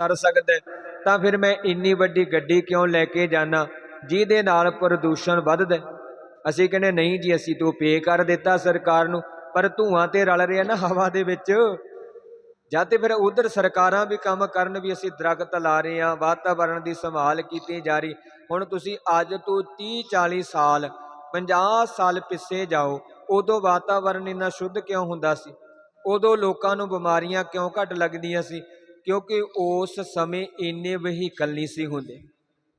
ਕਰ ਸਕਦਾ ਤਾਂ ਫਿਰ ਮੈਂ ਇੰਨੀ ਵੱਡੀ ਗੱਡੀ ਕਿਉਂ ਲੈ ਕੇ ਜਾਣਾ ਜਿਹਦੇ ਨਾਲ ਪ੍ਰਦੂਸ਼ਣ ਵੱਧਦਾ ਅਸੀਂ ਕਹਿੰਦੇ, ਨਹੀਂ ਜੀ, ਅਸੀਂ ਤੂੰ ਪੇ ਕਰ ਦਿੱਤਾ ਸਰਕਾਰ ਨੂੰ। ਪਰ ਧੂਆਂ ਤੇ ਰਲ ਰਿਹਾ ਨਾ ਹਵਾ ਦੇ ਵਿੱਚ। ਜਾਂ ਤੇ ਫਿਰ ਉਧਰ ਸਰਕਾਰਾਂ ਵੀ ਕੰਮ ਕਰਨ ਵੀ ਅਸੀਂ ਦਰਖਤ ਲਾ ਰਹੇ ਹਾਂ। ਵਾਤਾਵਰਣ ਦੀ ਸੰਭਾਲ ਕੀਤੀ ਜਾ ਰਹੀ। ਹੁਣ ਤੁਸੀਂ ਅੱਜ ਤੋਂ 30 40 ਸਾਲ 50 ਸਾਲ ਪਿੱਛੇ ਜਾਓ। ਉਦੋਂ ਵਾਤਾਵਰਣ ਇੰਨਾ ਸ਼ੁੱਧ ਕਿਉਂ ਹੁੰਦਾ ਸੀ? ਉਦੋਂ ਲੋਕਾਂ ਨੂੰ ਬਿਮਾਰੀਆਂ ਕਿਉਂ ਘੱਟ ਲੱਗਦੀਆਂ ਸੀ? ਕਿਉਂਕਿ ਉਸ ਸਮੇਂ ਇੰਨੇ ਵਹੀਕਲ ਨਹੀਂ ਸੀ ਹੁੰਦੇ।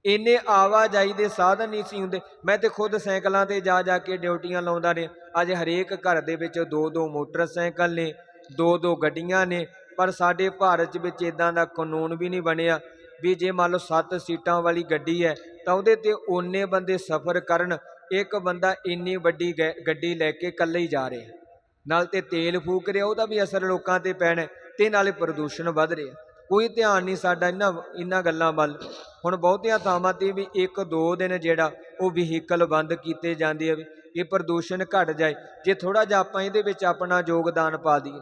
ਇੰਨੇ ਆਵਾਜਾਈ ਦੇ ਸਾਧਨ ਨਹੀਂ ਸੀ ਹੁੰਦੇ। ਮੈਂ ਤੇ ਖੁਦ ਸਾਈਕਲਾਂ ਤੇ ਜਾ ਜਾ ਕੇ ਡਿਊਟੀਆਂ ਲਾਉਂਦਾ ਰਿਹਾ। ਅੱਜ ਹਰੇਕ ਘਰ ਦੇ ਵਿੱਚ ਦੋ ਦੋ ਮੋਟਰਸਾਈਕਲ ਨੇ ਦੋ ਦੋ ਗੱਡੀਆਂ ਨੇ, ਪਰ ਸਾਡੇ ਭਾਰਤ ਵਿੱਚ ਇਦਾਂ ਦਾ ਕਾਨੂੰਨ ਵੀ ਨਹੀਂ ਬਣਿਆ ਵੀ ਜੇ ਮੰਨ ਲਓ 7 ਸੀਟਾਂ ਵਾਲੀ ਗੱਡੀ ਹੈ, ਤਾਂ ਉਹਦੇ ਤੇ ਓਨੇ ਬੰਦੇ ਸਫ਼ਰ ਕਰਨ, ਇੱਕ ਬੰਦਾ ਇੰਨੀ ਵੱਡੀ ਗੈ- ਗੱਡੀ ਲੈ ਕੇ ਇਕੱਲੇ ਹੀ ਜਾ ਰਿਹਾ। ਨਾਲ ਤੇ ਤੇਲ ਫੂਕ ਰਿਹਾ, ਉਹਦਾ ਵੀ ਅਸਰ ਲੋਕਾਂ ਤੇ ਪੈਣਾ। ਤੇ ਨਾਲੇ ਪ੍ਰਦੂਸ਼ਣ ਵੱਧ ਰਿਹਾ। ਕੋਈ ਧਿਆਨ ਨਹੀਂ ਸਾਡਾ ਇਹਨਾਂ ਇਹਨਾਂ ਗੱਲਾਂ ਵੱਲ। ਹੁਣ ਬਹੁਤੀਆਂ ਥਾਵਾਂ ਤੇ ਵੀ ਇੱਕ ਦੋ ਦਿਨ ਜਿਹੜਾ ਉਹ ਵਹੀਕਲ ਬੰਦ ਕੀਤੇ ਜਾਂਦੇ ਆ ਵੀ, ਇਹ ਪ੍ਰਦੂਸ਼ਣ ਘਟ ਜਾਏ। ਜੇ ਥੋੜਾ ਜਿਹਾ ਆਪਾਂ ਇਹਦੇ ਵਿੱਚ ਆਪਣਾ ਯੋਗਦਾਨ ਪਾ ਦਈਏ,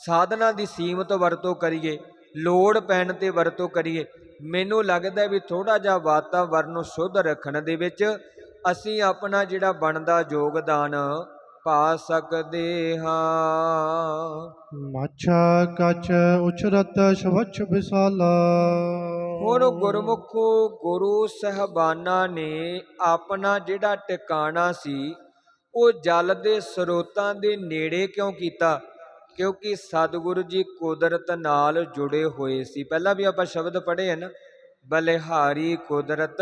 ਸਾਧਨਾਂ ਦੀ ਸੀਮਤ ਵਰਤੋਂ ਕਰੀਏ, ਲੋੜ ਪੈਣ ਤੇ ਵਰਤੋਂ ਕਰੀਏ, ਮੈਨੂੰ ਲੱਗਦਾ ਵੀ ਥੋੜਾ ਜਿਹਾ ਵਾਤਾਵਰਨ ਨੂੰ ਸ਼ੁੱਧ ਰੱਖਣ ਦੇ ਵਿੱਚ ਅਸੀਂ ਆਪਣਾ ਜਿਹੜਾ ਬਣਦਾ ਯੋਗਦਾਨ ਪਾ ਸਕਦੇ ਹਾਂ। ਮਾਛਾ ਕਛ ਉਚਰਤ ਸ਼ਵਛ ਵਿਸਾਲਾ। ਹੁਣ ਗੁਰਮੁਖੋ ਗੁਰੂ ਸਹਿਬਾਨਾਂ ਨੇ ਆਪਣਾ ਜਿਹੜਾ ਟਿਕਾਣਾ ਸੀ ਉਹ ਜਲ ਦੇ ਸਰੋਤਾਂ ਦੇ ਨੇੜੇ ਕਿਉਂ ਕੀਤਾ? ਕਿਉਂਕਿ ਸਤਿਗੁਰੂ ਜੀ ਕੁਦਰਤ ਨਾਲ ਜੁੜੇ ਹੋਏ ਸੀ। ਪਹਿਲਾਂ ਵੀ ਆਪਾਂ ਸ਼ਬਦ ਪੜ੍ਹੇ ਹਨ ਬਲਿਹਾਰੀ ਕੁਦਰਤ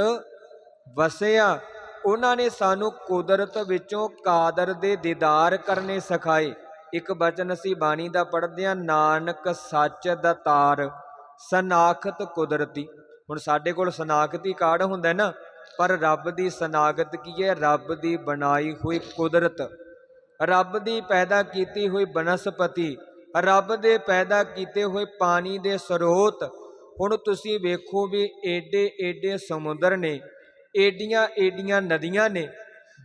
ਵਸਿਆ ਉਹਨਾਂ ਨੇ ਸਾਨੂੰ ਕੁਦਰਤ ਵਿੱਚੋਂ ਕਾਦਰ ਦੇ ਦੀਦਾਰ ਕਰਨੇ ਸਿਖਾਏ। ਇੱਕ ਬਚਨ ਅਸੀਂ ਬਾਣੀ ਦਾ ਪੜ੍ਹਦੇ ਹਾਂ, ਨਾਨਕ ਸੱਚ ਦਤਾਰ ਸਨਾਖਤ ਕੁਦਰਤੀ। ਹੁਣ ਸਾਡੇ ਕੋਲ ਸਨਾਖਤੀ ਕਾਰਡ ਹੁੰਦਾ ਨਾ, ਪਰ ਰੱਬ ਦੀ ਸਨਾਖਤ ਕੀ ਹੈ? ਰੱਬ ਦੀ ਬਣਾਈ ਹੋਈ ਕੁਦਰਤ। ਰੱਬ ਦੀ ਪੈਦਾ ਕੀਤੀ ਹੋਈ ਬਨਸਪਤੀ, ਰੱਬ ਦੇ ਪੈਦਾ ਕੀਤੇ ਹੋਏ ਪਾਣੀ ਦੇ ਸਰੋਤ। ਹੁਣ ਤੁਸੀਂ ਵੇਖੋ ਵੀ ਏਡੇ ਏਡੇ ਸਮੁੰਦਰ ਨੇ ਏਡੀਆਂ ਏਡੀਆਂ ਨਦੀਆਂ ਨੇ,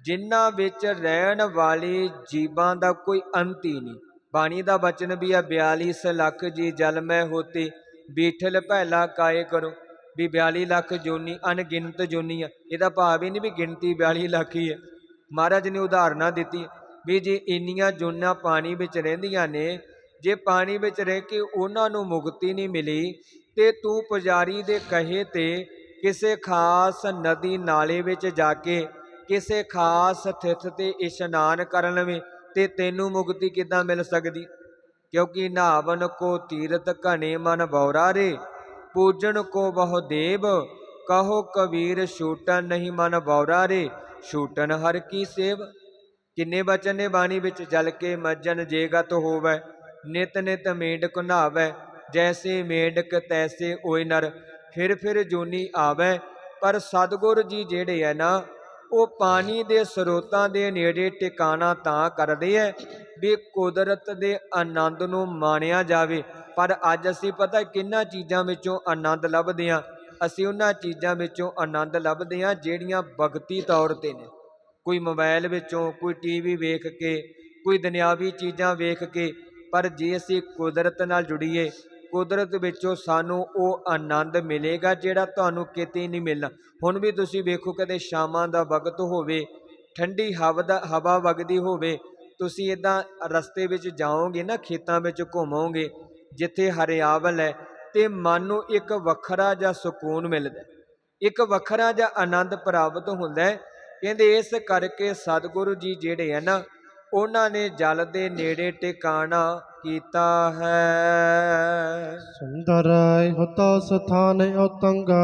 ਜਿਨ੍ਹਾਂ ਵਿੱਚ ਰਹਿਣ ਵਾਲੇ ਜੀਵਾਂ ਦਾ ਕੋਈ ਅੰਤ ਹੀ ਨਹੀਂ। ਬਾਣੀ ਦਾ ਬਚਨ ਵੀ ਆ 42 ਲੱਖ ਜੀ ਜਲ ਮੈਂ ਹੋਤੇ, ਬੀਠਲ ਭੈਲਾ ਕਾਏ ਕਰੋ। ਵੀ 42 ਲੱਖ ਜੋਨੀ, ਅਣਗਿਣਤ ਜੋਨੀਆਂ ਇਹਦਾ ਭਾਵ ਹੀ ਨਹੀਂ ਵੀ ਗਿਣਤੀ 42 ਲੱਖ ਹੀ ਹੈ। ਮਹਾਰਾਜ ਨੇ ਉਦਾਹਰਨਾਂ ਦਿੱਤੀ ਵੀ ਜੇ ਇੰਨੀਆਂ ਜੋਨਾਂ ਪਾਣੀ ਵਿੱਚ ਰਹਿੰਦੀਆਂ ਨੇ, ਜੇ ਪਾਣੀ ਵਿੱਚ ਰਹਿ ਕੇ ਉਹਨਾਂ ਨੂੰ ਮੁਕਤੀ ਨਹੀਂ ਮਿਲੀ, ਤੇ ਤੂੰ ਪੁਜਾਰੀ ਦੇ ਕਹੇ ਤੇ ਕਿਸੇ ਖਾਸ ਨਦੀ ਨਾਲੇ ਵਿੱਚ ਜਾ ਕੇ, ਕਿਸੇ ਖਾਸ ਥਿੱਤ ਤੇ ਇਸ਼ਨਾਨ ਕਰਨ ਲਵੇਂ ਤੇ ਤੈਨੂੰ ਮੁਕਤੀ ਕਿੱਦਾਂ ਮਿਲ ਸਕਦੀ? ਕਿਉਂਕਿ ਨਾਵਨ ਕੋ ਤੀਰਤ ਘਣੇ ਮਨ ਬੌਰਾ ਰੇ ਪੂਜਨ ਕੋ ਬਹੁ ਦੇਵ, ਕਹੋ ਕਬੀਰ ਛੂਟਨ ਨਹੀਂ ਮਨ ਬੌਰਾ ਰੇ ਛੂਟਨ ਹਰ ਕੀ ਸੇਵ। ਕਿੰਨੇ ਬਚਨ ਨੇ ਬਾਣੀ ਵਿੱਚ, ਜਲ ਕੇ ਮੱਜਨ ਜੇਗਤ ਹੋਵੈ, ਨਿਤ ਨਿਤ ਮੇਢਕ ਨਹਾਵੈ, ਜੈਸੇ ਮੇਢਕ ਤੈਸੇ ਓਏ ਨਰ। ਫਿਰ ਫਿਰ ਜੂਨੀ ਆਵੇ, ਪਰ ਸਤਿਗੁਰ ਜੀ ਜਿਹੜੇ ਐ ਨਾ, ਉਹ ਪਾਣੀ ਦੇ ਸਰੋਤਾਂ ਦੇ ਨੇੜੇ ਟਿਕਾਣਾ ਤਾਂ ਕਰਦੇ ਐ ਵੀ ਕੁਦਰਤ ਦੇ ਆਨੰਦ ਨੂੰ ਮਾਣਿਆ ਜਾਵੇ। ਪਰ ਅੱਜ ਅਸੀਂ ਪਤਾ ਕਿੰਨਾ ਚੀਜ਼ਾਂ ਵਿੱਚੋਂ ਆਨੰਦ ਲੱਭਦੇ ਹਾਂ ਅਸੀਂ ਉਹਨਾਂ ਚੀਜ਼ਾਂ ਵਿੱਚੋਂ ਆਨੰਦ ਲੱਭਦੇ ਹਾਂ ਜਿਹੜੀਆਂ ਭਗਤੀ ਤੌਰ ਤੇ ਨੇ। ਕੋਈ ਮੋਬਾਈਲ ਵਿੱਚੋਂ, ਕੋਈ ਟੀਵੀ ਵੇਖ ਕੇ, ਕੋਈ ਦੁਨਿਆਵੀ ਚੀਜ਼ਾਂ ਵੇਖ ਕੇ, ਪਰ ਜੇ ਅਸੀਂ ਕੁਦਰਤ ਨਾਲ ਜੁੜੀਏ ਕੁਦਰਤ ਵਿੱਚੋਂ ਸਾਨੂੰ ਉਹ ਆਨੰਦ ਮਿਲੇਗਾ ਜਿਹੜਾ ਤੁਹਾਨੂੰ ਕਿਤੇ ਨਹੀਂ ਮਿਲਣਾ। ਹੁਣ ਵੀ ਤੁਸੀਂ ਵੇਖੋ ਕਦੇ ਸ਼ਾਮਾਂ ਦਾ ਵਕਤ ਹੋਵੇ, ਠੰਡੀ ਹਵਾ ਦਾ, ਹਵਾ ਵਗਦੀ ਹੋਵੇ, ਤੁਸੀਂ ਇਦਾਂ ਰਸਤੇ ਵਿੱਚ ਜਾਓਗੇ ਨਾ, ਖੇਤਾਂ ਵਿੱਚ ਘੁੰਮੋਗੇ, ਜਿੱਥੇ ਹਰਿਆਵਲ ਹੈ, ਤੇ ਮਨ ਨੂੰ ਇੱਕ ਵੱਖਰਾ ਜਿਹਾ ਸਕੂਨ ਮਿਲਦਾ ਇੱਕ ਵੱਖਰਾ ਜਿਹਾ ਆਨੰਦ ਪ੍ਰਾਪਤ ਹੁੰਦਾ ਹੈ। ਕਹਿੰਦੇ ਇਸ ਕਰਕੇ ਸਤਿਗੁਰੂ ਜੀ ਜਿਹੜੇ ਹੈ ਨਾ ਉਹਨਾਂ ਨੇ ਜਲ ਦੇ ਨੇੜੇ ਟਿਕਾਣਾ ਕੀਤਾ ਹੈ। ਸੁੰਦਰ ਹੋਤਾ ਸਥਾਨ ਉਤੰਗਾ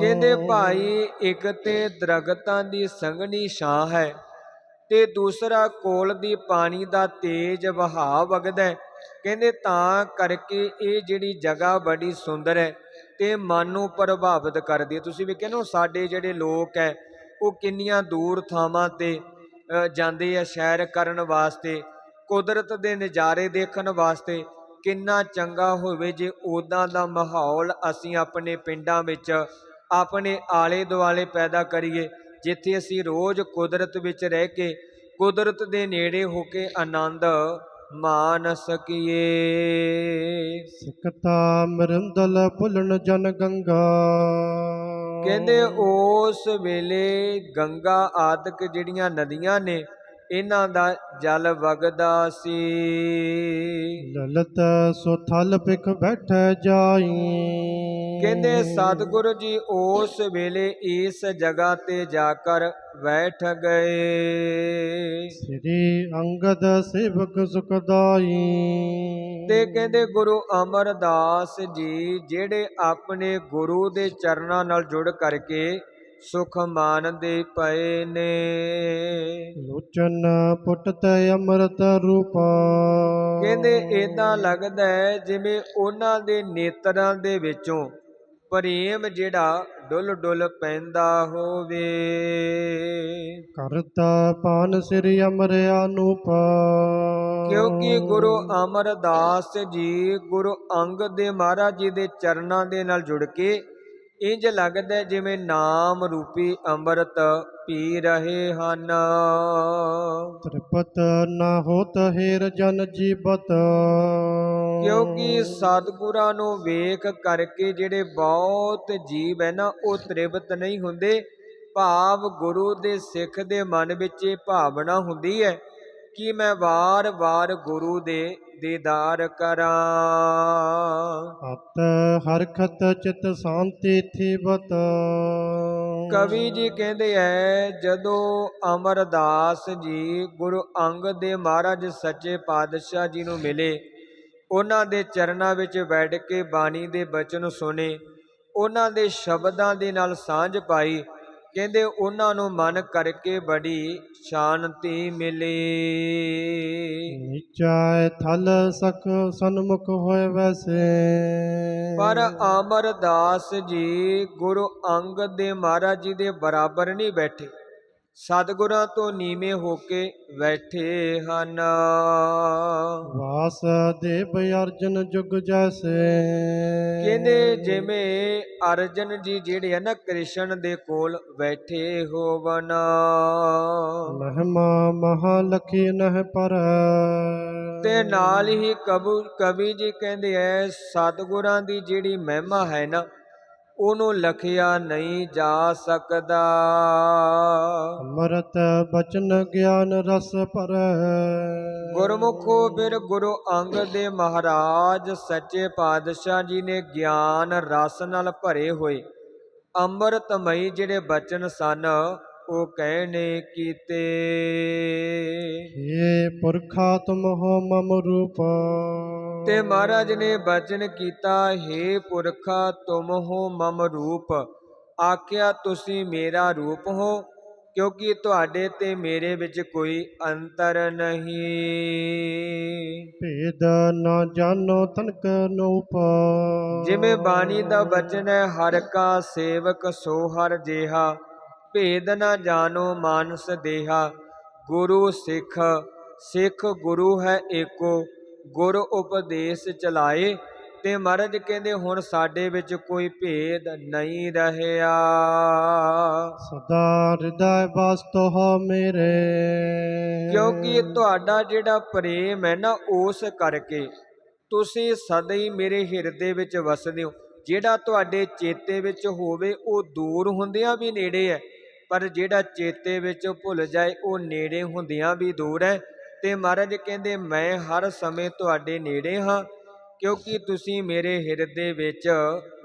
ਕਹਿੰਦੇ ਭਾਈ ਇੱਕ ਤੇ ਦਰਗਤਾਂ ਦੀ ਸੰਘਣੀ ਛਾਂ ਹੈ ਤੇ ਦੂਸਰਾ ਕੋਲ ਦੀ ਪਾਣੀ ਦਾ ਤੇਜ਼ ਵਹਾਅ ਵਗਦਾ ਹੈ। ਕਹਿੰਦੇ ਤਾਂ ਕਰਕੇ ਇਹ ਜਿਹੜੀ ਜਗ੍ਹਾ ਬੜੀ ਸੁੰਦਰ ਹੈ ਤੇ ਮਨ ਨੂੰ ਪ੍ਰਭਾਵਿਤ ਕਰਦੀ ਹੈ। ਤੁਸੀਂ ਵੇਖਿਆ ਨਾ ਸਾਡੇ ਜਿਹੜੇ ਲੋਕ ਹੈ ਉਹ ਕਿੰਨੀਆਂ ਦੂਰ ਥਾਵਾਂ ਤੇ ਜਾਂਦੇ ਆ ਸੈਰ ਕਰਨ ਵਾਸਤੇ, ਕੁਦਰਤ ਦੇ ਨਜ਼ਾਰੇ ਦੇਖਣ ਵਾਸਤੇ, ਕਿੰਨਾ ਚੰਗਾ ਹੋਵੇ ਜੇ ਉਦਾਂ ਦਾ ਮਾਹੌਲ ਅਸੀਂ ਆਪਣੇ ਪਿੰਡਾਂ ਵਿੱਚ, ਆਪਣੇ ਆਲੇ ਦੁਆਲੇ ਪੈਦਾ ਕਰੀਏ, ਜਿੱਥੇ ਅਸੀਂ ਰੋਜ਼ ਕੁਦਰਤ ਵਿੱਚ ਰਹਿ ਕੇ, ਕੁਦਰਤ ਦੇ ਨੇੜੇ ਹੋ ਕੇ ਆਨੰਦ ਮਾਨ ਸਕੀਏ। ਸਿਕਤਾ ਮਰਿੰਦਲ ਭੁਲਣ ਜਨ ਗੰਗਾ। ਕਹਿੰਦੇ ਉਸ ਵੇਲੇ ਗੰਗਾ ਆਦਿਕ ਜਿਹੜੀਆਂ ਨਦੀਆਂ ਨੇ ਇਹਨਾਂ ਦਾ ਜਲ ਵਗਦਾ ਸੀ। ਲਲਤ ਸੋ ਥਲ ਪਿਖ ਬੈਠੈ ਜਾਈ। ਕਹਿੰਦੇ ਸਤਿਗੁਰੂ ਜੀ ਉਸ ਵੇਲੇ ਇਸ ਜਗ੍ਹਾ ਤੇ ਜਾ ਕਰ ਬੈਠ ਗਏ। ਸ੍ਰੀ ਅੰਗਦ ਸੇਵਕ ਸੁਖਦਾਈ ਤੇ ਕਹਿੰਦੇ ਗੁਰੂ ਅਮਰਦਾਸ ਜੀ ਜਿਹੜੇ ਆਪਣੇ ਗੁਰੂ ਦੇ ਚਰਨਾਂ ਨਾਲ ਜੁੜ ਕਰਕੇ ਸੁਖ ਮਾਨਦੇ ਪਏ ਨੇ। ਲੋਚਨ ਪੁੱਟਤੈ ਅੰਮ੍ਰਿਤ ਰੂਪਾ। ਕਹਿੰਦੇ ਇਦਾਂ ਲੱਗਦਾ ਹੈ ਜਿਵੇਂ ਉਹਨਾਂ ਦੇ ਨੇਤਰਾਂ ਦੇ ਵਿੱਚੋਂ ਪ੍ਰੇਮ ਜਿਹੜਾ ਡੁੱਲ ਡੁੱਲ ਪੈਂਦਾ ਹੋਵੇ। ਕਰਤਾ ਪਾਨ ਸ੍ਰੀ ਅਮਰ ਅਨੂਪਾ ਕਿਉਂਕਿ ਗੁਰੂ ਅਮਰਦਾਸ ਜੀ ਗੁਰੂ ਅੰਗਦ ਦੇ ਮਹਾਰਾਜ ਜੀ ਦੇ ਚਰਨਾਂ ਦੇ ਨਾਲ ਜੁੜ ਕੇ ਇੰਜ ਲੱਗਦਾ ਜਿਵੇਂ ਨਾਮ ਰੂਪੀ ਅੰਮ੍ਰਿਤ ਪੀ ਰਹੇ ਹਨ। ਤ੍ਰਿਪਤ ਨਾ ਹੋਤ ਹੇਰ ਜਨ ਜੀਵਤ। ਕਿਉਂਕਿ ਸਤਿਗੁਰਾਂ ਨੂੰ ਵੇਖ ਕਰਕੇ ਜਿਹੜੇ ਬਹੁਤ ਜੀਵ ਹੈ ਨਾ ਉਹ ਤ੍ਰਿਪਤ ਨਹੀਂ ਹੁੰਦੇ। ਭਾਵ ਗੁਰੂ ਦੇ ਸਿੱਖ ਦੇ ਮਨ ਵਿੱਚ ਇਹ ਭਾਵਨਾ ਹੁੰਦੀ ਹੈ ਕਿ ਮੈਂ ਵਾਰ-ਵਾਰ ਗੁਰੂ ਦੇ ਦੀਦਾਰ ਕਰਾਂ। ਅਤ ਹਰਖਤ ਚਿਤ ਸ਼ਾਂਤੀ ਥੀਵਤ ਕਵੀ ਜੀ ਕਹਿੰਦੇ ਐ ਜਦੋਂ ਅਮਰਦਾਸ ਜੀ ਗੁਰੂ ਅੰਗਦ ਦੇ ਮਹਾਰਾਜ ਸੱਚੇ ਪਾਤਸ਼ਾਹ ਜੀ ਨੂੰ ਮਿਲੇ ਉਹਨਾਂ ਦੇ ਚਰਨਾਂ ਵਿੱਚ ਬੈਠ ਕੇ ਬਾਣੀ ਦੇ ਬਚਨ ਸੁਨੇ ਉਹਨਾਂ ਦੇ ਸ਼ਬਦਾਂ ਦੇ ਨਾਲ ਸਾਂਝ ਪਾਈ ਕਹਿੰਦੇ ਉਹਨਾਂ ਨੂੰ ਮਨ ਕਰਕੇ ਬੜੀ ਸ਼ਾਂਤੀ ਮਿਲੀ। ਨੀਚਾਇ ਥਲ ਸਖ ਸਨਮੁਖ ਹੋਏ ਵੈਸੇ। ਪਰ ਅਮਰਦਾਸ ਜੀ ਗੁਰੂ ਅੰਗਦ ਦੇ ਮਹਾਰਾਜ ਜੀ ਦੇ ਬਰਾਬਰ ਨਹੀਂ ਬੈਠੇ। ਸਤਿਗੁਰਾਂ ਤੋਂ ਨੀਵੇਂ ਹੋ ਕੇ ਬੈਠੇ ਹਨ। ਵਾਸ ਦੇਵ ਅਰਜਨ ਜੁਗ ਜੈਸੇ। ਕਹਿੰਦੇ ਜਿਵੇਂ ਅਰਜਨ ਜੀ ਜਿਹੜੇ ਆ ਨਾ ਕ੍ਰਿਸ਼ਨ ਦੇ ਕੋਲ ਬੈਠੇ ਹੋਵਨ। ਮਹਿਮਾ ਮਹਾ ਲਖੀ ਨਹਿ ਪਰ। ਤੇ ਨਾਲ ਹੀ ਕਬੂ ਕਵੀ ਜੀ ਕਹਿੰਦੇ ਐ ਸਤਿਗੁਰਾਂ ਦੀ ਜਿਹੜੀ ਮਹਿਮਾ ਹੈ ਨਾ ਉਹਨੂੰ ਲਖਿਆ ਨਹੀਂ ਜਾ ਸਕਦਾ। ਅੰਮ੍ਰਿਤ ਬਚਨ ਗਿਆਨ ਰਸ ਪਰ ਗੁਰਮੁਖੋ ਫਿਰ ਗੁਰੂ ਅੰਗਦ ਦੇ ਮਹਾਰਾਜ ਸੱਚੇ ਪਾਤਸ਼ਾਹ ਜੀ ਨੇ ਗਿਆਨ ਰਸ ਨਾਲ ਭਰੇ ਹੋਏ। ਅੰਮ੍ਰਿਤਮਈ ਜਿਹੜੇ ਬਚਨ ਸਨ ਉਹ ਕਹਿਣੇ ਕੀਤੇ। ਏ ਪੁਰਖਾ ਤੁਮ ਹੋ ਮਮ ਰੂਪ। ਤੇ ਮਹਾਰਾਜ ਨੇ ਬਚਨ ਕੀਤਾ हे ਪੁਰਖਾ ਤੁਮ ਹੋ ਮਮ ਰੂਪ। ਆਖਿਆ ਤੁਸੀਂ ਮੇਰਾ ਰੂਪ ਹੋ ਕਿਉਂਕਿ ਤੁਹਾਡੇ ਤੇ ਮੇਰੇ ਵਿੱਚ ਕੋਈ ਅੰਤਰ ਨਹੀਂ। ਭੇਦ ਨਾ ਜਾਣੋ ਤਨਕ ਨੂਪ ਜਿਵੇਂ ਬਾਣੀ ਦਾ ਬਚਨ ਹੈ ਹਰ ਕਾ ਸੇਵਕ ਸੋ ਹਰ ਜੇਹਾ। ਭੇਦ ਨਾ ਜਾਣੋ ਮਾਨਸ ਦੇਹਾ। ਗੁਰੂ ਸਿੱਖ ਸਿੱਖ ਗੁਰੂ ਹੈ ਏਕੋ। ਗੁਰ ਉਪਦੇਸ਼ ਚਲਾਏ ਤੇ ਮਹਾਰਾਜ ਕਹਿੰਦੇ ਹੁਣ ਸਾਡੇ ਵਿੱਚ ਕੋਈ ਭੇਦ ਨਹੀਂ ਰਹਿਆ। ਸਦਾ ਹਿਰਦੈ ਵਾਸਤੋ ਹੋ ਮੇਰੇ। ਕਿਉਂਕਿ ਤੁਹਾਡਾ ਜਿਹੜਾ ਪ੍ਰੇਮ ਹੈ ਨਾ ਉਸ ਕਰਕੇ ਤੁਸੀਂ ਸਦਾ ਹੀ ਮੇਰੇ ਹਿਰਦੇ ਵਿੱਚ ਵਸਦੇ ਹੋ। ਜਿਹੜਾ ਤੁਹਾਡੇ ਚੇਤੇ ਵਿੱਚ ਹੋਵੇ ਉਹ ਦੂਰ ਹੁੰਦਿਆਂ ਵੀ ਨੇੜੇ ਹੈ ਪਰ ਜਿਹੜਾ ਚੇਤੇ ਵਿੱਚ ਭੁੱਲ ਜਾਏ ਉਹ ਨੇੜੇ ਹੁੰਦਿਆਂ ਵੀ ਦੂਰ ਹੈ। ਤੇ ਮਹਾਰਾਜ ਕਹਿੰਦੇ ਮੈਂ ਹਰ ਸਮੇਂ ਤੁਹਾਡੇ ਨੇੜੇ ਹਾਂ ਕਿਉਂਕਿ ਤੁਸੀਂ ਮੇਰੇ ਹਿਰਦੇ ਵਿੱਚ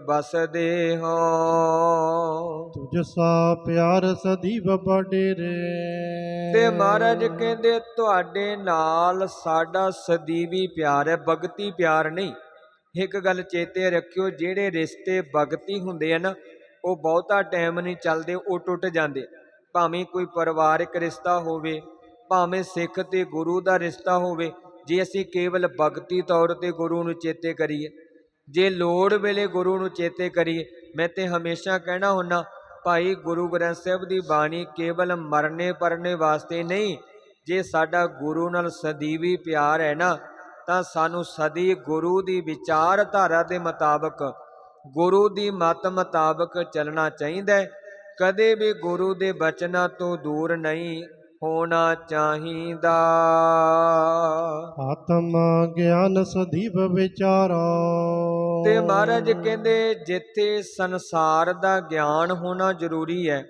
ਵਸਦੇ ਹੋ। ਤੁਝ ਸਾ ਪਿਆਰ ਸਦੀਵ ਬਡੇਰੇ। ਤੇ ਮਹਾਰਾਜ ਕਹਿੰਦੇ ਤੁਹਾਡੇ ਨਾਲ ਸਾਡਾ ਸਦੀਵੀ ਪਿਆਰ ਹੈ ਭਗਤੀ ਪਿਆਰ ਨਹੀਂ। ਇੱਕ ਗੱਲ ਚੇਤੇ ਰੱਖਿਓ ਜਿਹੜੇ ਰਿਸ਼ਤੇ ਭਗਤੀ ਹੁੰਦੇ ਆ ਨਾ ਉਹ ਬਹੁਤਾ ਟਾਈਮ ਨਹੀਂ ਚੱਲਦੇ ਉਹ ਟੁੱਟ ਜਾਂਦੇ। ਭਾਵੇਂ ਕੋਈ ਪਰਿਵਾਰਕ ਰਿਸ਼ਤਾ ਹੋਵੇ ਭਾਵੇਂ ਸਿੱਖ ਤੇ ਗੁਰੂ ਦਾ ਰਿਸ਼ਤਾ ਹੋਵੇ, ਜੇ ਅਸੀਂ ਕੇਵਲ ਭਗਤੀ ਤੌਰ ਤੇ ਗੁਰੂ ਨੂੰ ਚੇਤੇ ਕਰੀਏ, ਜੇ ਲੋੜ ਵੇਲੇ ਗੁਰੂ ਨੂੰ ਚੇਤੇ ਕਰੀਏ, ਮੈਂ ਤੇ ਹਮੇਸ਼ਾ ਕਹਿਣਾ ਹੁੰਨਾ, ਭਾਈ ਗੁਰੂ ਗ੍ਰੰਥ ਸਾਹਿਬ ਦੀ ਬਾਣੀ ਕੇਵਲ ਮਰਨੇ ਪਰਨੇ ਵਾਸਤੇ ਨਹੀਂ, ਜੇ ਸਾਡਾ ਗੁਰੂ ਨਾਲ ਸਦੀਵੀ ਪਿਆਰ ਹੈ ਨਾ, ਤਾਂ ਸਾਨੂੰ ਸਦੀ ਗੁਰੂ ਦੀ ਵਿਚਾਰਧਾਰਾ ਦੇ ਮੁਤਾਬਕ, ਗੁਰੂ ਦੀ ਮਤ ਮੁਤਾਬਕ ਚੱਲਣਾ ਚਾਹੀਦਾ ਹੈ। ਕਦੇ ਵੀ ਗੁਰੂ ਦੇ ਬਚਨਾਂ ਤੋਂ ਦੂਰ ਨਹੀਂ ਹੋਣਾ ਚਾਹੀਦਾ। ਆਤਮ ਗਿਆਨ ਸਦੀਵ ਵਿਚਾਰਾ। ਤੇ ਮਹਾਰਾਜ ਕਹਿੰਦੇ ਜਿੱਥੇ ਸੰਸਾਰ ਦਾ ਗਿਆਨ ਹੋਣਾ ਜ਼ਰੂਰੀ ਹੈ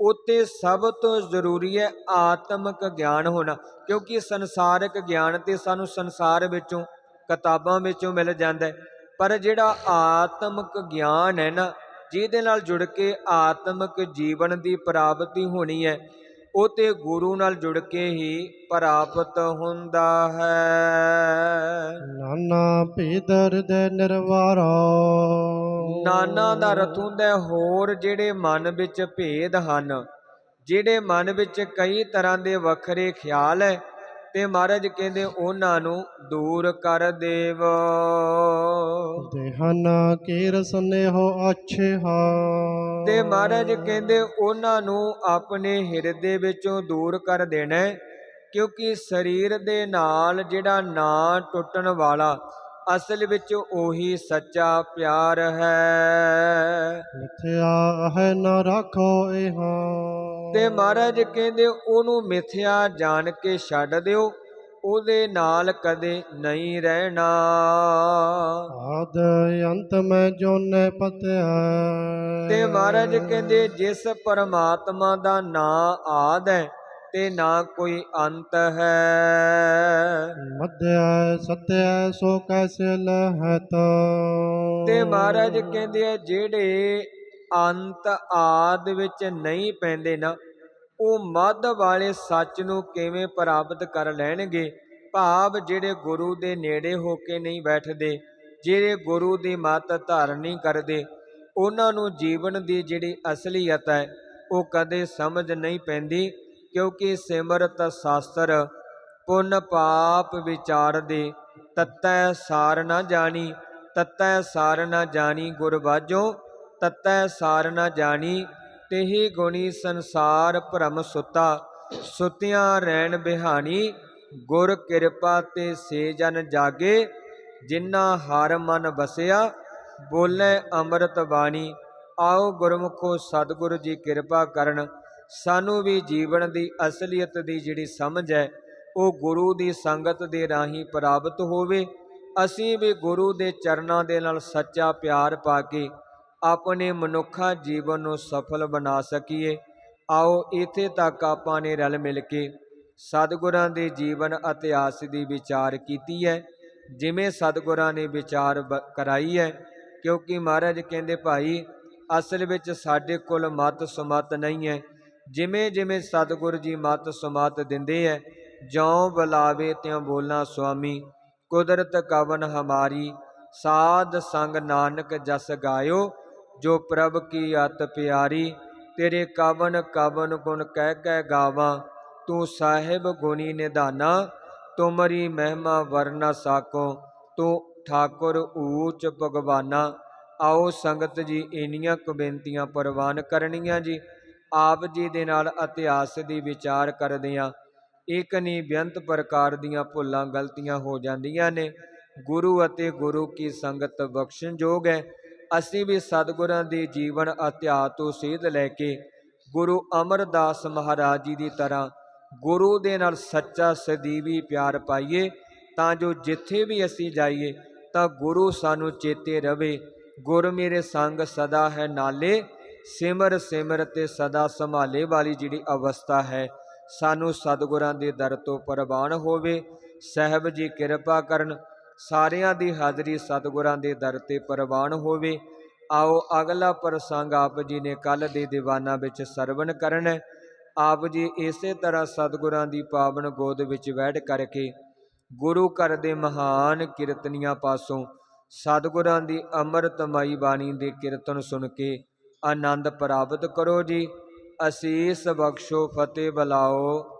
ਉੱਥੇ ਸਭ ਤੋਂ ਜ਼ਰੂਰੀ ਹੈ ਆਤਮਿਕ ਗਿਆਨ ਹੋਣਾ। ਕਿਉਂਕਿ ਸੰਸਾਰਿਕ ਗਿਆਨ ਤੇ ਸਾਨੂੰ ਸੰਸਾਰ ਵਿੱਚੋਂ ਕਿਤਾਬਾਂ ਵਿੱਚੋਂ ਮਿਲ ਜਾਂਦਾ ਹੈ। ਪਰ ਜਿਹੜਾ ਆਤਮਿਕ ਗਿਆਨ ਹੈ ਨਾ ਜਿਹਦੇ ਨਾਲ ਜੁੜ ਕੇ ਆਤਮਿਕ ਜੀਵਨ ਦੀ ਪ੍ਰਾਪਤੀ ਹੋਣੀ ਹੈ ਉਹ ਤੇ ਗੁਰੂ ਨਾਲ ਜੁੜ ਕੇ ਹੀ ਪ੍ਰਾਪਤ ਹੁੰਦਾ ਹੈ। ਨਾਨਾ ਭੇਦ ਹਿਰਦੈ ਨਿਰਵਾਰਾ। ਨਾਨਾ ਦਾ ਅਰਥ ਹੁੰਦਾ ਹੋਰ ਜਿਹੜੇ ਮਨ ਵਿੱਚ ਭੇਦ ਹਨ ਜਿਹੜੇ ਮਨ ਵਿੱਚ ਕਈ ਤਰ੍ਹਾਂ ਦੇ ਵੱਖਰੇ ਖਿਆਲ ਹੈ ਤੇ ਮਹਾਰਾਜ ਕਹਿੰਦੇ ਉਹਨਾਂ ਨੂੰ ਦੂਰ ਕਰ ਦੇਵ। ਦੇਹਨ ਕੀਰ ਸਨੇਹੋ ਅੱਛੇ। ਹਾ ਤੇ ਮਹਾਰਾਜ ਕਹਿੰਦੇ ਉਹਨਾਂ ਨੂੰ ਆਪਣੇ ਹਿਰਦੇ ਵਿੱਚੋਂ ਦੂਰ ਕਰ ਦੇਣਾ ਹੈ, ਕਿਉਂਕਿ ਸਰੀਰ ਦੇ ਨਾਲ ਜਿਹੜਾ ਨਾ ਟੁੱਟਣ ਵਾਲਾ ਅਸਲ ਵਿੱਚ ਉਹੀ ਸੱਚਾ ਪਿਆਰ ਹੈ। ਮਿਥਿਆ ਹੈ ਨ ਰਾਖੋ ਇਹਾ। ਤੇ ਮਹਾਰਾਜ ਕਹਿੰਦੇ ਉਹਨੂੰ ਮਿਥਿਆ ਜਾਣ ਕੇ ਛੱਡ ਦਿਓ ਉਹਦੇ ਨਾਲ ਕਦੇ ਨਹੀਂ ਰਹਿਣਾ। ਆਦ ਅੰਤ ਮੈਂ ਜੋਨੇ ਪਤਿਆ ਤੇ ਮਹਾਰਾਜ ਕਹਿੰਦੇ ਜਿਸ ਪਰਮਾਤਮਾ ਦਾ ਨਾਂ ਆਦ ਹੈ ਤੇ ਨਾ ਕੋਈ ਅੰਤ ਹੈ। ਮਧਿਆ ਸਤਿਆ ਸੋ ਕੈਸੇ ਲਹਤ। ਤੇ ਮਹਾਰਾਜ ਕਹਿੰਦੇ ਆ ਜਿਹੜੇ ਅੰਤ ਆਦ ਵਿੱਚ ਨਹੀਂ ਪੈਂਦੇ ਨਾ। ਉਹ ਮੱਧ ਵਾਲੇ ਸੱਚ ਨੂੰ ਕਿਵੇਂ ਪ੍ਰਾਪਤ ਕਰ ਲੈਣਗੇ? ਭਾਵ ਜਿਹੜੇ ਗੁਰੂ ਦੇ ਨੇੜੇ ਹੋ ਕੇ ਨਹੀਂ ਬੈਠਦੇ, ਜਿਹੜੇ ਗੁਰੂ ਦੀ ਮੱਤ ਧਾਰਨ ਨਹੀਂ ਕਰਦੇ, ਉਹਨਾਂ ਨੂੰ ਜੀਵਨ ਦੀ ਜਿਹੜੀ ਅਸਲੀਅਤ ਹੈ, ਉਹ ਕਦੇ ਸਮਝ ਨਹੀਂ ਪੈਂਦੀ, ਕਿਉਂਕਿ ਸਿਮਰਤ ਸ਼ਾਸਤਰ ਪੁੰਨ ਪਾਪ ਵਿਚਾਰ ਦੇ ਤਤੈ ਸਾਰ ਨਾ ਜਾਣੀ, ਤਤੈ ਸਾਰ ਨਾ ਜਾਣੀ ਗੁਰ ਬਾਝੋ ਤਤੈ ਸਾਰ ਨਾ ਜਾਣੀ, ਤੇਹੀ ਗੁਣੀ ਸੰਸਾਰ ਭ੍ਰਮ ਸੁਤਾ। ਸੁਤਿਆਂ ਰਹਿਣ ਬਿਹਾਣੀ, ਗੁਰ ਕਿਰਪਾ ਤੇ ਸੇ ਜਨ ਜਾਗੇ। ਜਿਨ੍ਹਾਂ ਹਰ ਮਨ ਬਸਿਆ, ਬੋਲੇ ਅੰਮ੍ਰਿਤ ਬਾਣੀ। ਆਓ ਗੁਰਮੁਖੋ ਸਤਿਗੁਰੂ ਜੀ ਕਿਰਪਾ ਕਰਨ। ਸਾਨੂੰ ਵੀ ਜੀਵਨ ਦੀ ਅਸਲੀਅਤ ਦੀ ਜਿਹੜੀ ਸਮਝ ਹੈ, ਉਹ ਗੁਰੂ ਦੀ ਸੰਗਤ ਦੇ ਰਾਹੀਂ ਪ੍ਰਾਪਤ ਹੋਵੇ। ਅਸੀਂ ਵੀ ਗੁਰੂ ਦੇ ਚਰਨਾਂ ਦੇ ਨਾਲ ਸੱਚਾ ਪਿਆਰ ਪਾ ਕੇ ਆਪਣੇ ਮਨੁੱਖਾ ਜੀਵਨ ਨੂੰ ਸਫਲ ਬਣਾ ਸਕੀਏ। ਆਓ ਇੱਥੇ ਤੱਕ ਆਪਾਂ ਨੇ ਰਲ ਮਿਲ ਕੇ ਸਤਿਗੁਰਾਂ ਦੇ ਜੀਵਨ ਇਤਿਹਾਸ ਦੀ ਵਿਚਾਰ ਕੀਤੀ ਹੈ। ਜਿਵੇਂ ਸਤਿਗੁਰਾਂ ਨੇ ਵਿਚਾਰ ਬ- ਕਰਾਈ ਹੈ, ਕਿਉਂਕਿ ਮਹਾਰਾਜ ਕਹਿੰਦੇ, ਭਾਈ, ਅਸਲ ਵਿੱਚ ਸਾਡੇ ਕੋਲ ਮਤ ਸਮਤ ਨਹੀਂ ਹੈ। ਜਿਵੇਂ ਜਿਵੇਂ ਸਤਿਗੁਰ ਜੀ ਮਤ ਸਮਤ ਦਿੰਦੇ ਹੈ, ਜਿਉ ਬੁਲਾਵੇ ਤਿਉ ਬੋਲਾਂ ਸੁਆਮੀ। ਕੁਦਰਤ ਕਵਨ ਹਮਾਰੀ, ਸਾਧ ਸੰਗ ਨਾਨਕ ਜਸ ਗਾਇਓ ਜੋ ਪ੍ਰਭ ਕੀ ਅਤ ਪਿਆਰੀ, ਤੇਰੇ ਕਵਨ ਕਵਨ ਗੁਣ ਕਹਿ ਕਹਿ ਗਾਵਾਂ, ਤੂੰ ਸਾਹਿਬ ਗੁਣੀ ਨਿਧਾਨਾ ਤੁਮਰੀ ਮਹਿਮਾ ਵਰਨਾ ਸਾਕੋ, ਤੂੰ ਠਾਕੁਰ ਊਚ ਭਗਵਾਨਾ। ਆਓ ਸੰਗਤ ਜੀ, ਇੰਨੀਆਂ ਕੁ ਬੇਨਤੀਆਂ ਪ੍ਰਵਾਨ ਕਰਨੀਆਂ ਜੀ। ਆਪ ਜੀ ਦੇ ਨਾਲ ਇਤਿਹਾਸ ਦੀ ਵਿਚਾਰ ਕਰਦੇ ਹਾਂ ਇੱਕ ਨਹੀਂ ਬੇਅੰਤ ਪ੍ਰਕਾਰ ਦੀਆਂ ਭੁੱਲਾਂ ਗਲਤੀਆਂ ਹੋ ਜਾਂਦੀਆਂ ਨੇ। ਗੁਰੂ ਅਤੇ ਗੁਰੂ ਕੀ ਸੰਗਤ ਬਖਸ਼ਣਯੋਗ ਹੈ। ਅਸੀਂ ਵੀ ਸਤਿਗੁਰਾਂ ਦੇ ਜੀਵਨ ਇਤਿਹਾਸ ਤੋਂ ਸੇਧ ਲੈ ਕੇ ਗੁਰੂ ਅਮਰਦਾਸ ਮਹਾਰਾਜ ਜੀ ਦੀ ਤਰ੍ਹਾਂ ਗੁਰੂ ਦੇ ਨਾਲ ਸੱਚਾ ਸਦੀਵੀ ਪਿਆਰ ਪਾਈਏ, ਤਾਂ ਜੋ ਜਿੱਥੇ ਵੀ ਅਸੀਂ ਜਾਈਏ, ਤਾਂ ਗੁਰੂ ਸਾਨੂੰ ਚੇਤੇ ਰਵੇ। ਗੁਰ ਮੇਰੇ ਸੰਗ ਸਦਾ ਹੈ ਨਾਲੇ, ਸਿਮਰ ਸਿਮਰ ਤੇ ਸਦਾ ਸੰਭਾਲੇ ਵਾਲੀ ਜਿਹੜੀ ਅਵਸਥਾ ਹੈ, ਸਾਨੂੰ ਸਤਿਗੁਰਾਂ ਦੇ ਦਰ ਤੋਂ ਪ੍ਰਵਾਨ ਹੋਵੇ। ਸਹਿਬ ਜੀ ਕਿਰਪਾ ਕਰਨ ਸਾਰਿਆਂ ਦੀ ਹਾਜ਼ਰੀ ਸਤਿਗੁਰਾਂ ਦੇ ਦਰ ਤੇ ਪ੍ਰਵਾਨ ਹੋਵੇ। ਆਓ ਅਗਲਾ ਪ੍ਰਸੰਗ ਆਪ ਜੀ ਨੇ ਕੱਲ ਦੇ ਦੀਵਾਨਾਂ ਵਿੱਚ ਸਰਵਣ ਕਰਨ। ਆਪ ਜੀ ਇਸੇ ਤਰ੍ਹਾਂ ਸਤਿਗੁਰਾਂ ਦੀ ਪਾਵਨ ਗੋਦ ਵਿੱਚ ਬੈਠ ਕਰਕੇ ਗੁਰੂ ਘਰ ਦੇ ਮਹਾਨ ਕੀਰਤਨੀਆਂ ਪਾਸੋਂ ਸਤਿਗੁਰਾਂ ਦੀ ਅੰਮ੍ਰਿਤਮਈ ਬਾਣੀ ਦੇ ਕੀਰਤਨ ਸੁਣ ਕੇ ਆਨੰਦ ਪ੍ਰਾਪਤ ਕਰੋ ਜੀ। ਅਸੀਸ ਬਖਸ਼ੋ, ਫਤਿਹ ਬਲਾਓ।